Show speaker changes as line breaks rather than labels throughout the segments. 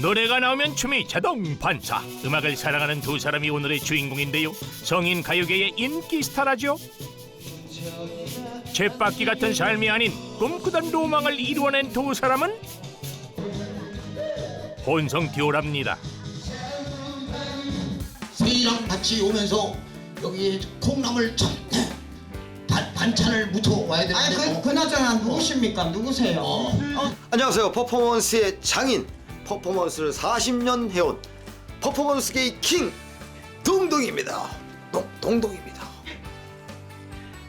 노래가 나오면 춤이 자동 반사. 음악을 사랑하는 두 사람이 오늘의 주인공인데요. 성인 가요계의 인기 스타라죠. 쳇바퀴 같은 삶이 아닌 꿈꾸던 로망을 이루어낸 두 사람은 혼성 듀오랍니다.
세이랑 같이 오면서 여기에 콩나물 참 반, 반찬을 묻혀 와야 되는데
아니 그,
뭐.
그나저나 누구십니까? 누구세요?
어.
안녕하세요. 퍼포먼스의 장인, 퍼포먼스를 40년 해온 퍼포먼스계의 킹 동동입니다. 동, 동동입니다.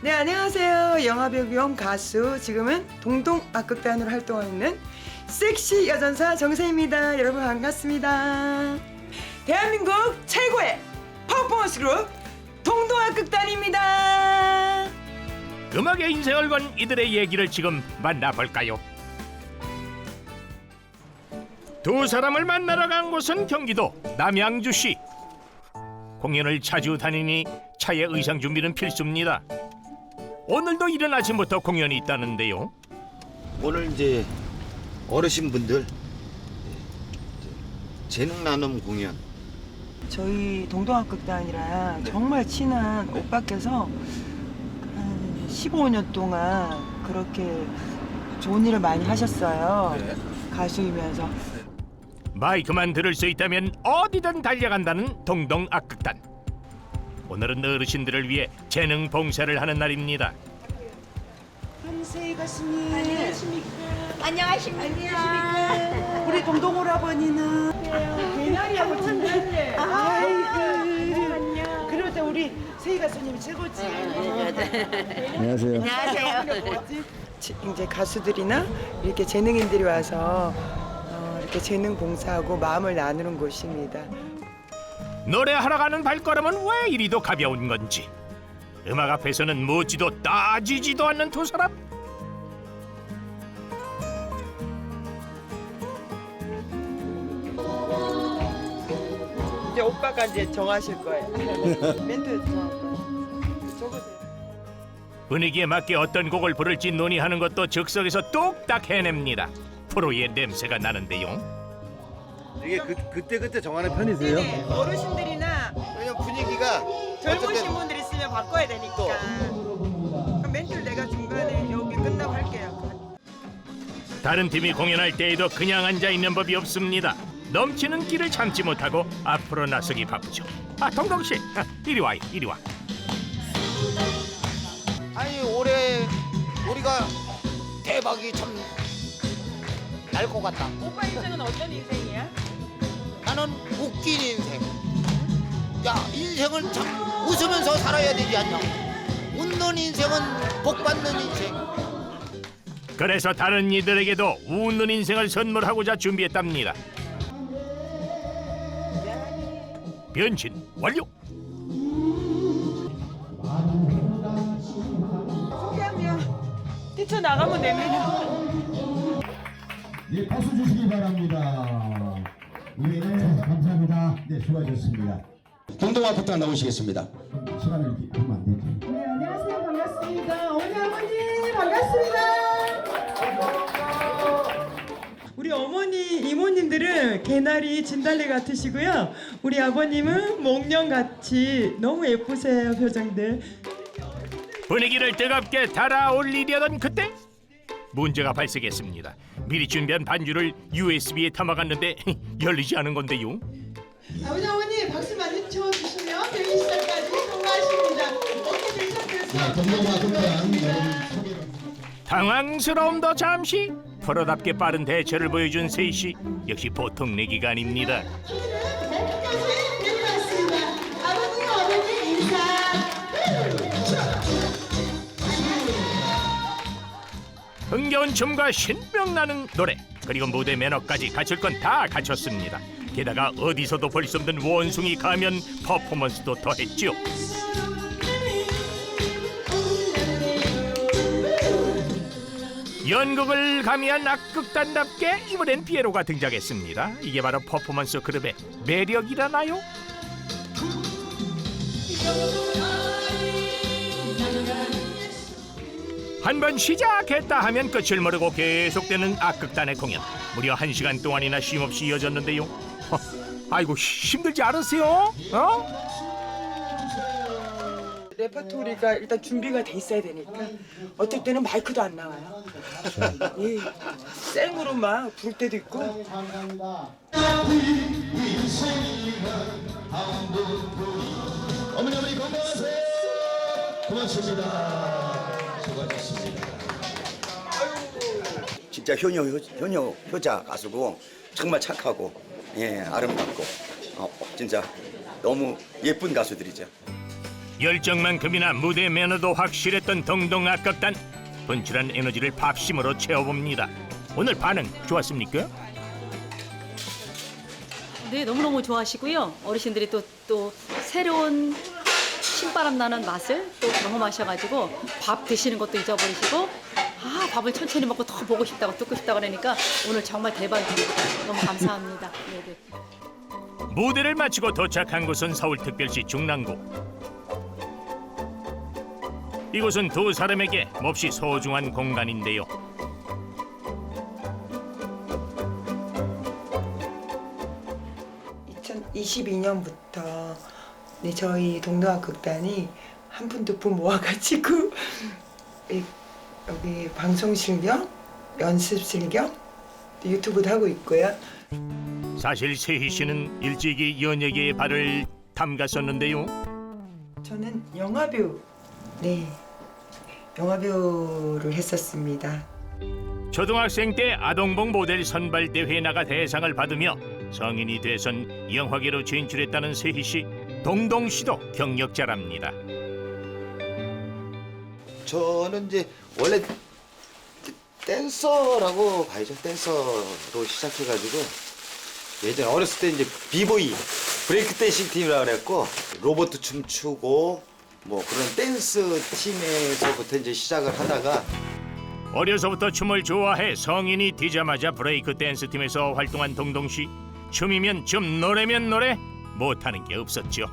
네 안녕하세요 영화배우 겸 가수 지금은 동동 악극단으로 활동하고 있는 섹시 여전사 정세입니다 여러분 반갑습니다 대한민국 최고의 퍼포먼스 그룹 동동 악극단입니다
음악의 인생을 건 이들의 얘기를 지금 만나볼까요? 두 사람을 만나러 간 곳은 경기도 남양주시. 공연을 자주 다니니 차의 의상 준비는 필수입니다. 오늘도 이른 아침부터 공연이 있다는데요.
오늘 이제 어르신분들 재능 나눔 공연
저희 동동 악극단이랑 정말 친한 오빠께서 한 15년 동안 그렇게 좋은 일을 많이 하셨어요 가수이면서
마이크만 들을 수 있다면 어디든 달려간다는 동동 악극단. 오늘은 어르신들을 위해 재능 봉사를 하는 날입니다.
한세희 가수님. 안녕하십니까? 우리 동동 오라버니는 개나리하고 진달래 아이고. 그럴 때 우리 세희 가수님이 최고지.
지- 이제 가수들이나 이렇게 재능인들이 와서 어, 이렇게 재능 봉사하고 마음을 나누는 곳입니다.
노래하러 가는 발걸음은 왜 이리도 가벼운 건지. 음악 앞에서는 묻지도 따지지도 않는 두 사람.
이제 오빠가 이제 정하실 거예요. 멘트. 적으세요.
분위기에 맞게 어떤 곡을 부를지 논의하는 것도 즉석에서 뚝딱 해냅니다. 프로의 냄새가 나는데요.
이게 그, 그때 그때 정하는 편이세요?
네, 어르신들이나
왜냐면 분위기가
젊으신 분들 있으면 바꿔야 되니까. 그럼 멘트를 내가 중간에 여기 끝나고 할게요.
다른 팀이 공연할 때에도 그냥 앉아 있는 법이 없습니다. 넘치는 끼를 참지 못하고 앞으로 나서기 바쁘죠. 아 동동 씨, 아, 이리 와, 이리 와.
아니 올해 우리가 대박이 참 날것 같다
오빠 인생은 어떤 인생이야?
나는 웃긴 인생 야 인생은 참 웃으면서 살아야 되지 않냐 웃는 인생은 복 받는 인생
그래서 다른 이들에게도 웃는 인생을 선물하고자 준비했답니다. 변신 완료.
소개하면 뛰쳐나가면 됩니다.
예, 박수 주시기 바랍니다. 예, 감사합니다. 네, 수고하셨습니다.
동동아 부터 나오시겠습니다
시간을 하면 안 되죠.
네 안녕하세요 반갑습니다 어머니 아버님 반갑습니다
우리 어머니 이모님들은 개나리 진달래 같으시고요. 우리 아버님은 목련 같이 너무 예쁘세요 표정들.
분위기를 뜨겁게 달아올리려던 그때 문제가 발생했습니다. 미리 준비한 반주를 USB에 담아갔는데 열리지 않은 건데요.
아버지 어머니 박수 많이 쳐주시면 데뷔 시작까지 성공하십니다 어떻게 되셨겠어요?
동동아 극단 여러분 소개를
당황스러움 도 잠시 프로답게 빠른 대처를 보여준 씨 역시 보통 내기가 아닙니다.
내려왔습니다
흥겨운 춤과 신명나는 노래 그리고 무대 매너까지 갖출 건 다 갖췄습니다. 게다가 어디서도 볼 수 없는 원숭이 가면 퍼포먼스도 더했죠. 연극을 가미한 악극단답게 이번엔 피에로가 등장했습니다. 이게 바로 퍼포먼스 그룹의 매력이라나요? 한 번 시작했다 하면 끝을 모르고 계속되는 악극단의 공연 무려 한 시간 동안이나 쉼없이 이어졌는데요 허, 아이고 힘들지 않으세요? 어?
레퍼토리가 일단 준비가 돼 있어야 되니까 어떨 때는 마이크도 안 나와요. 예, 생으로 막 부를 때도 있고
어머니 어머니 건강하세요. 고맙습니다. 수고하셨습니다.
진짜 효녀 효- 효녀 효자 가수고 정말 착하고 예 아름답고 어, 진짜 너무 예쁜 가수들이죠.
열정만큼이나 무대 매너도 확실했던 동동 악극단 분출한 에너지를 밥심으로 채워봅니다 오늘 반응 좋았습니까?
네, 너무너무 좋아하시고요. 어르신들이 또, 또 새로운 신바람 나는 맛을 또 경험하셔가지고 밥 드시는 것도 잊어버리시고 아, 밥을 천천히 먹고 더 보고 싶다고 듣고 싶다고 그러니까 오늘 정말 대박입니다. 너무 감사합니다. 네, 네.
무대를 마치고 도착한 곳은 서울특별시 중랑구. 이곳은 두 사람에게 몹시 소중한 공간인데요.
2022년부터 네, 저희 동동아 극단이 한 푼 두 푼 모아가지고 이- 여기 방송 실경, 연습 실경, 또 유튜브도 하고 있고요.
사실 세희 씨는 일찍이 연예계에 발을 담갔었는데요.
저는 영화배우, 네, 영화배우를 했었습니다.
초등학생 때 아동봉 모델 선발 대회에 나가 대상을 받으며 성인이 돼선 영화계로 진출했다는 세희 씨. 동동 씨도 경력자랍니다.
저는 이제 원래 댄서라고 봐야죠. 댄서로 시작해가지고 예전 에 어렸을 때 이제 비보이 브레이크 댄싱 팀이라 그랬고 로봇 춤추고 뭐 그런 댄스 팀에서부터 이제 시작을 하다가
어려서부터 춤을 좋아해 성인이 되자마자 브레이크 댄스 팀에서 활동한 동동 씨. 춤이면 춤, 노래면 노래 못하는 게 없었죠.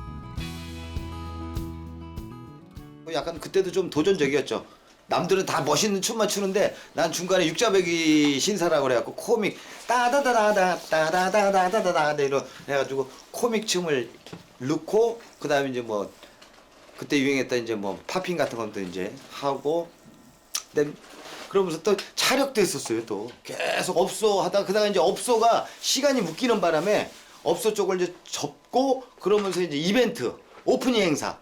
약간 그때도 좀 도전적이었죠. 남들은 다 멋있는 춤만 추는데 난 중간에 육자배기 신사라고 그래갖고 코믹 따다다다다 따다다다다다다 이런 해가지고 코믹 춤을 넣고 그다음에 이제 뭐 그때 유행했던 이제 뭐 팝핑 같은 것도 이제 하고 그러면서 또 촬영도 했었어요 또 계속 업소 하다가 그다가 이제 업소가 시간이 묶이는 바람에 업소 쪽을 이제 접고 그러면서 이제 이벤트 오프닝 행사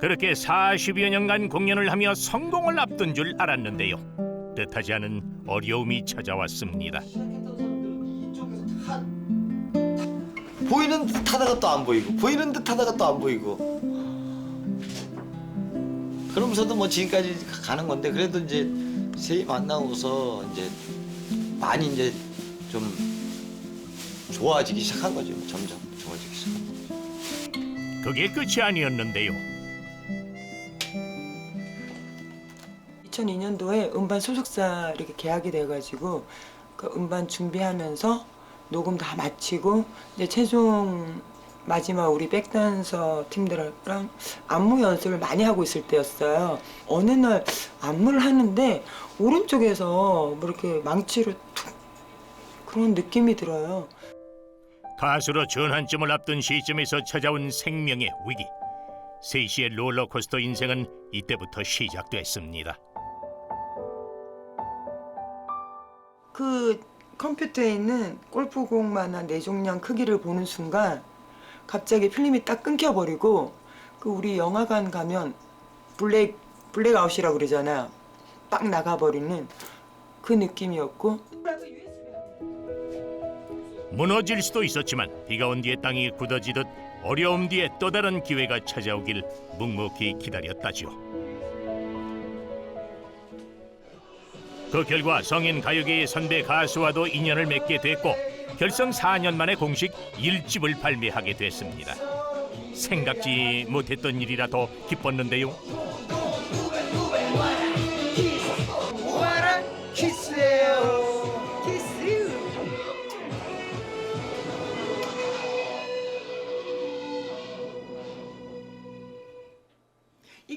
그렇게 40여 년간 공연을 하며 성공을 앞둔 줄 알았는데요. 뜻하지 않은 어려움이 찾아왔습니다.
보이는 듯 하다가 또 안 보이고 보이는 듯 하다가 또 안 보이고 그러면서도 뭐 지금까지 가는 건데 그래도 이제 세이 만나고서 이제 많이 이제 좀 좋아지기 시작한 거죠 점점 좋아지기 시작한 거죠
그게 끝이 아니었는데요.
2002년도에 음반 소속사 이렇게 계약이 돼가지고 그 음반 준비하면서 녹음 다 마치고 이제 최종 마지막 우리 백댄서 팀들이랑 안무 연습을 많이 하고 있을 때였어요. 어느 날 안무를 하는데 오른쪽에서 뭐 이렇게 망치로 툭 그런 느낌이 들어요.
가수로 전환점을 앞둔 시점에서 찾아온 생명의 위기. 세이씨의 롤러코스터 인생은 이때부터 시작됐습니다.
그 컴퓨터에 있는 골프공만한 내종량 크기를 보는 순간 갑자기 필름이 딱 끊겨버리고 그 우리 영화관 가면 블랙 블랙아웃이라고 그러잖아. 빡 나가버리는 그 느낌이었고
무너질 수도 있었지만 비가 온 뒤에 땅이 굳어지듯 어려움 뒤에 또 다른 기회가 찾아오길 묵묵히 기다렸다죠. 그 결과 성인 가요계의 선배 가수와도 인연을 맺게 됐고 결성 4년 만에 공식 1집을 발매하게 됐습니다. 생각지 못했던 일이라 더 기뻤는데요.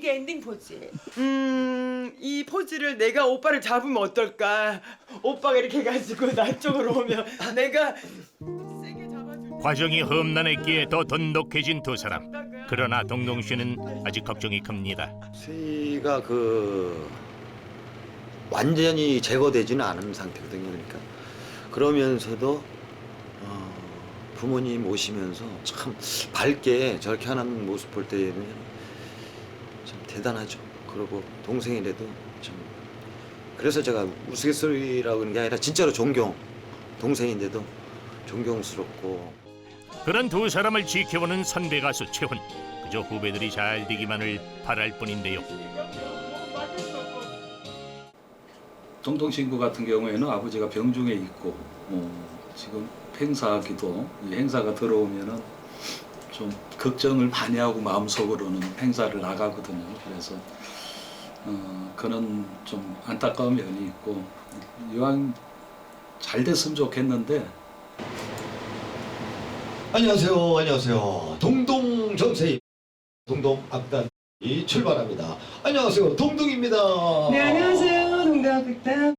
이게 엔딩 포즈. 음 음, 이 포즈를 내가 오빠를 잡으면 어떨까? 오빠가 이렇게 해가지고 나 쪽으로 오면 내가 세게 잡아줄
과정이 험난했기에 더 돈독해진 두 사람. 그러나 동동 씨는 아직 걱정이 큽니다.
수위가 그 완전히 제거되지는 않은 상태거든요. 그러니까 그러면서도 어, 부모님 오시면서 참 밝게 저렇게 하는 모습 볼 때는 참 대단하죠. 그리고 동생이라도 참 그래서 제가 우스갯소리라고 하는 게 아니라 진짜로 존경 동생인데도 존경스럽고
그런 두 사람을 지켜보는 선배 가수 최훈. 그저 후배들이 잘 되기만을 바랄 뿐인데요.
동동 친구 같은 경우에는 아버지가 병중에 있고 어, 지금 행사기도 이 행사가 들어오면은 좀 걱정을 많이 하고 마음속으로는 행사를 나가거든요. 그래서 어, 그런 좀 안타까운 면이 있고 이왕 잘 됐으면 좋겠는데
안녕하세요. 안녕하세요. 동동 정세희 동동 악단이 출발합니다. 안녕하세요. 동동입니다.
네 안녕하세요 동대학극단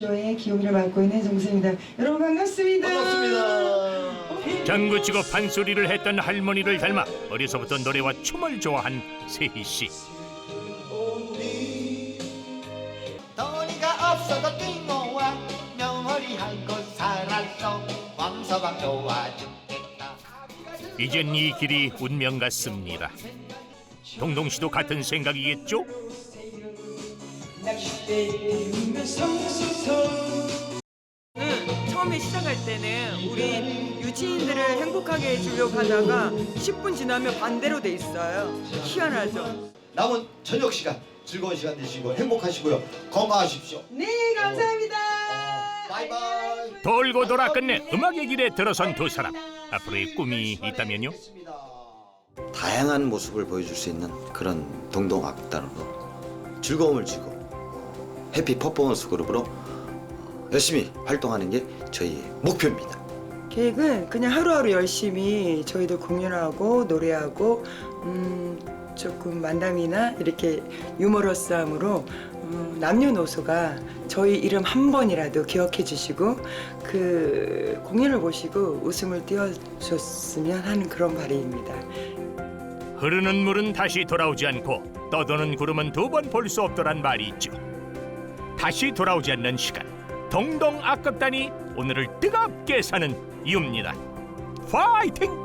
조의 기호를 맡고 있는 정수입니다. 여러분 반갑습니다.
반갑습니다.
장구치고 판소리를 했던 할머니를 닮아 어려서부터 노래와 춤을 좋아한 세희 씨.
돈이가 없어도 띵모와 명허리 할고 살았어 왕서방 좋아 죽겠다
이젠 이 길이 운명 같습니다. 동동 씨도 같은 생각이겠죠?
응, 처음에 시작할 때는 우리 유치인들을 행복하게 해주려고 하다가 10분 지나면 반대로 돼 있어요. 희한하죠.
남은 저녁 시간 즐거운 시간 되시고 행복하시고요. 건강하십시오.
네, 감사합니다.
바이바이.
돌고 돌아 끝내 음악의 길에 들어선 두 사람. 앞으로의 꿈이 있다면요?
다양한 모습을 보여줄 수 있는 그런 동동 악단으로 즐거움을 주고 해피 퍼포먼스 그룹으로 열심히 활동하는 게 저희의 목표입니다.
계획은 그냥 하루하루 열심히 저희도 공연하고 노래하고 음, 조금 만담이나 이렇게 유머러스함으로 음, 남녀노소가 저희 이름 한 번이라도 기억해 주시고 그 공연을 보시고 웃음을 띄워줬으면 하는 그런 바람입니다.
흐르는 물은 다시 돌아오지 않고 떠도는 구름은 두 번 볼 수 없더란 말이 있죠. 다시 돌아오지 않는 시간. 동동 악극단이 오늘을 뜨겁게 사는 이유입니다. 파이팅!